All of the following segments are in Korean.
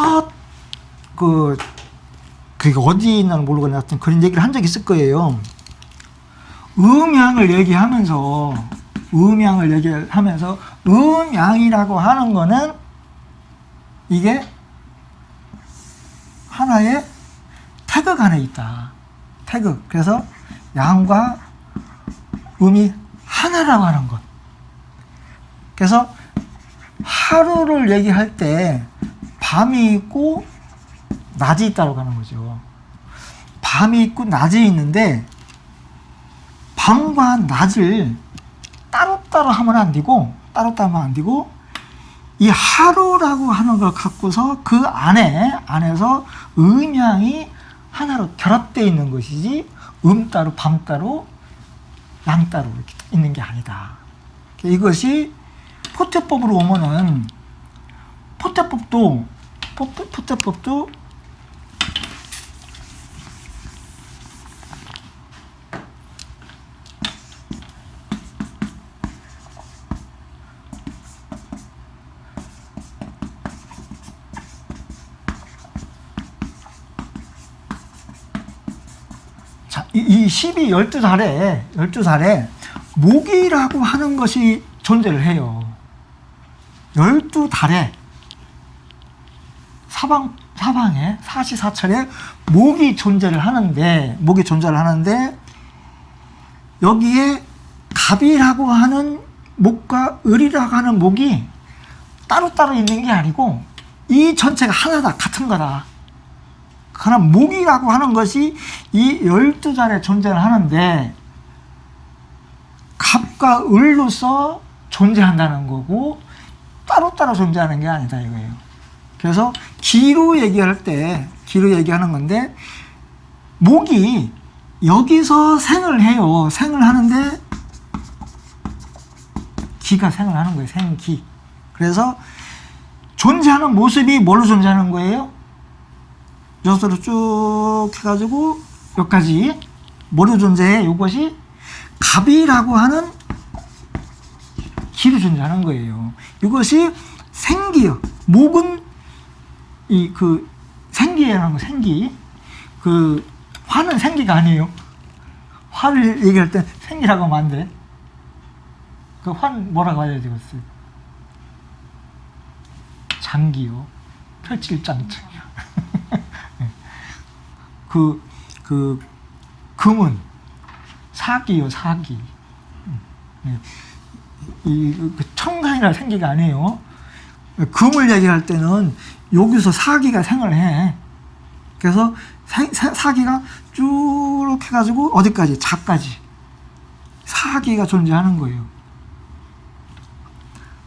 첫, 그, 그게 어디 있나 모르겠는데 하여튼 그런 얘기를 한 적이 있을 거예요. 음양을 얘기하면서, 음양을 얘기하면서, 음양이라고 하는 거는 이게 하나의 태극 안에 있다. 태극. 그래서 양과 음이 하나라고 하는 것. 그래서 하루를 얘기할 때 밤이 있고 낮이 있다고 하는 거죠. 밤이 있고 낮이 있는데 밤과 낮을 따로따로 하면 안 되고 따로따로 하면 안 되고 이 하루라고 하는 걸 갖고서 그 안에 안에서 음양이 하나로 결합되어 있는 것이지 음 따로 밤 따로 양 따로 이렇게 있는 게 아니다. 이것이 포태법으로 오면은 포태법도 포, 포- 포태법도 자, 이, 이 12, 12살에, 12살에 모기라고 하는 것이 존재를 해요. 12달에 사방, 사방에, 사시사철에 목이 존재를 하는데, 목이 존재를 하는데, 여기에 갑이라고 하는 목과 을이라고 하는 목이 따로따로 있는 게 아니고, 이 전체가 하나다, 같은 거다. 그러나 목이라고 하는 것이 이 열두 자리에 존재를 하는데 갑과 을로서 존재한다는 거고 따로따로 존재하는 게 아니다 이거예요. 그래서 기로 얘기할 때 기로 얘기하는 건데 목이 여기서 생을 해요. 생을 하는데 기가 생을 하는 거예요. 생기. 그래서 존재하는 모습이 뭘로 존재하는 거예요? 여기서로 쭉 해가지고 여기까지 뭐로 존재해? 이것이 갑이라고 하는 기로 존재하는 거예요. 이것이 생기요. 목은 이 그 생기라는 거 생기. 그 화는 생기가 아니에요. 화를 얘기할 때 생기라고 하면 안 돼. 그 화는 뭐라고 해야 되겠어요? 장기요. 펼칠장창. 그, 그, 금은 사기요, 사기. 예. 이, 그 청간이라 생기가 아니에요. 금을 얘기할 때는 여기서 사기가 생을 해. 그래서 사, 사, 사기가 쭉 해가지고 어디까지? 자까지. 사기가 존재하는 거예요.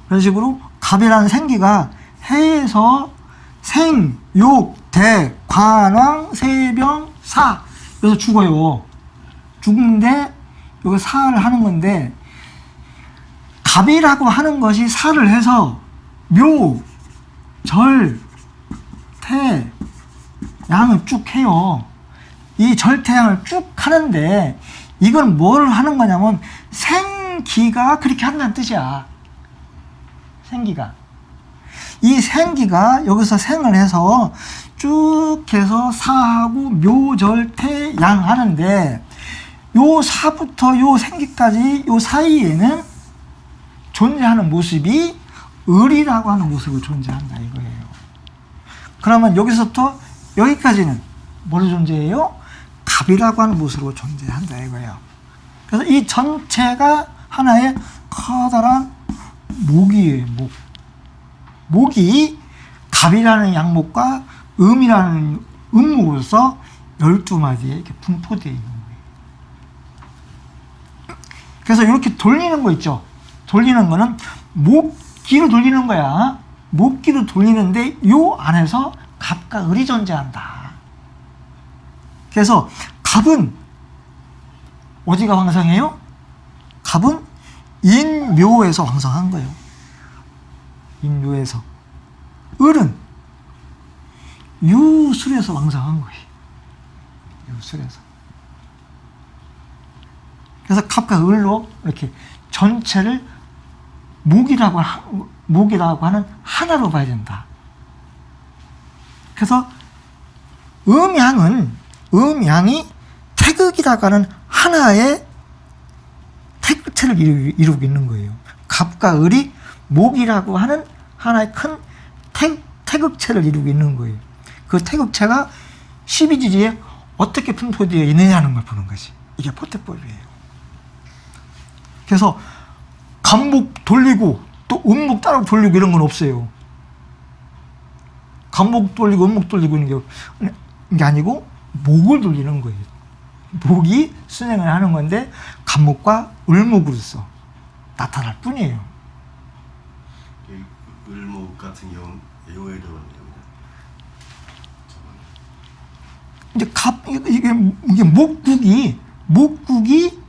그런 식으로 갑이라는 생기가 해에서 생, 욕, 대, 관왕, 세병, 사. 여기서 죽어요. 죽는데 여기 사를 하는 건데 갑이라고 하는 것이 사를 해서 묘, 절, 태, 양을 쭉 해요. 이 절태양을 쭉 하는데 이건 뭘 하는 거냐면 생기가 그렇게 한다는 뜻이야. 생기가. 이 생기가 여기서 생을 해서 쭉 해서 사하고 묘절태 양 하는데 요 사부터 요 생기까지 요 사이에는 존재하는 모습이 을이라고 하는 모습을 존재한다 이거예요. 그러면 여기서부터 여기까지는 뭐로 존재해요? 갑이라고 하는 모습으로 존재한다 이거예요. 그래서 이 전체가 하나의 커다란 목이에요, 목. 목이 갑이라는 양목과 음이라는 음목으로서 열두 마디에 이렇게 분포되어 있는 거예요. 그래서 이렇게 돌리는 거 있죠. 돌리는 거는 목 기로 돌리는 거야. 목기로 돌리는데 요 안에서 갑과 을이 존재한다. 그래서 갑은 어디가 황성해요? 갑은 인묘에서 황성한 거예요. 인묘에서. 을은 유술에서 왕성한 거예요. 유술에서. 그래서 갑과 을로 이렇게 전체를 목이라고 하- 목이라고 하는 하나로 봐야 된다. 그래서 음양은 음양이 태극이라고 하는 하나의 태극체를 이루- 이루고 있는 거예요. 갑과 을이 목이라고 하는 하나의 큰 태, 태극체를 이루고 있는 거예요. 그 태극체가 12지지에 어떻게 분포되어 있느냐는 걸 보는 것이 이게 포태법이에요. 그래서 간목 돌리고 또 음목 따로 돌리고 이런 건 없어요. 간목 돌리고 음목 돌리고 있는 게, 게 아니고 목을 돌리는 거예요. 목이 순행을 하는 건데 간목과 을목으로서 나타날 뿐이에요. 이 을목 같은 경우 예외로는 이제 갑 이게- 이게 목국이 목국이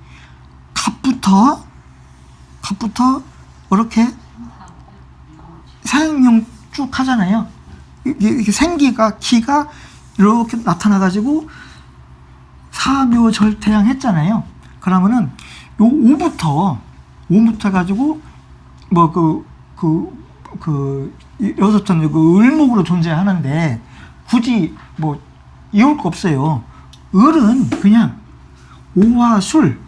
갑부터 갑부터 이렇게 사형용 쭉 하잖아요. 이게, 이게 생기가 기가 이렇게 나타나 가지고 사묘절태양 했잖아요. 그러면은 요 5부터 5부터 가지고 뭐 그 그 그 여섯은 그 을목으로 존재하는데 굳이 뭐 이을 거 없어요. 을은 그냥 오와 술,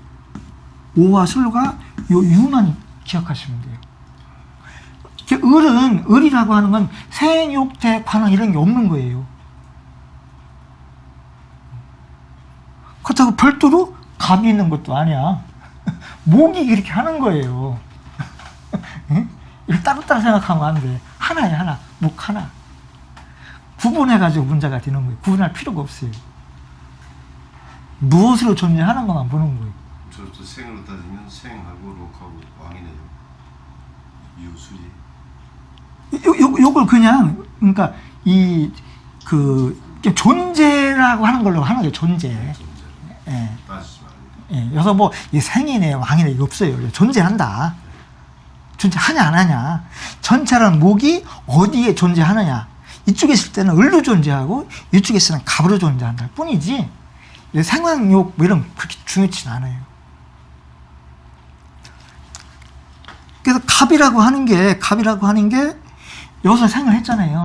오와 술과 요 유만 기억하시면 돼요. 이렇게 을은 을이라고 하는 건 생육대 관왕 이런 게 없는 거예요. 그렇다고 별도로 갑이 있는 것도 아니야. 목이 그렇게 하는 거예요. 응? 이걸 따로따로 생각하면 안 돼. 하나야 하나. 목 하나. 구분해가지고 문제가 되는 거예요. 구분할 필요가 없어요. 무엇으로 존재하는 것만 보는 거예요. 저도 생으로 따지면 생하고 록하고 왕이네요. 유술이 요, 요, 요걸 그냥, 그러니까, 이, 그, 존재라고 하는 걸로 하는 거예요, 존재. 존재 예. 따지지 말고 예. 여기서 뭐, 이 생이네, 왕이네, 이거 없어요. 존재한다. 존재하냐, 안 하냐. 전체라는 목이 어디에 존재하느냐. 이쪽에 있을 때는 을로 존재하고, 이쪽에 있을 때는 갑으로 존재한다. 뿐이지, 이 생황욕, 뭐 이런, 거 그렇게 중요치 않아요. 그래서 갑이라고 하는 게, 갑이라고 하는 게, 여기서 생을 했잖아요.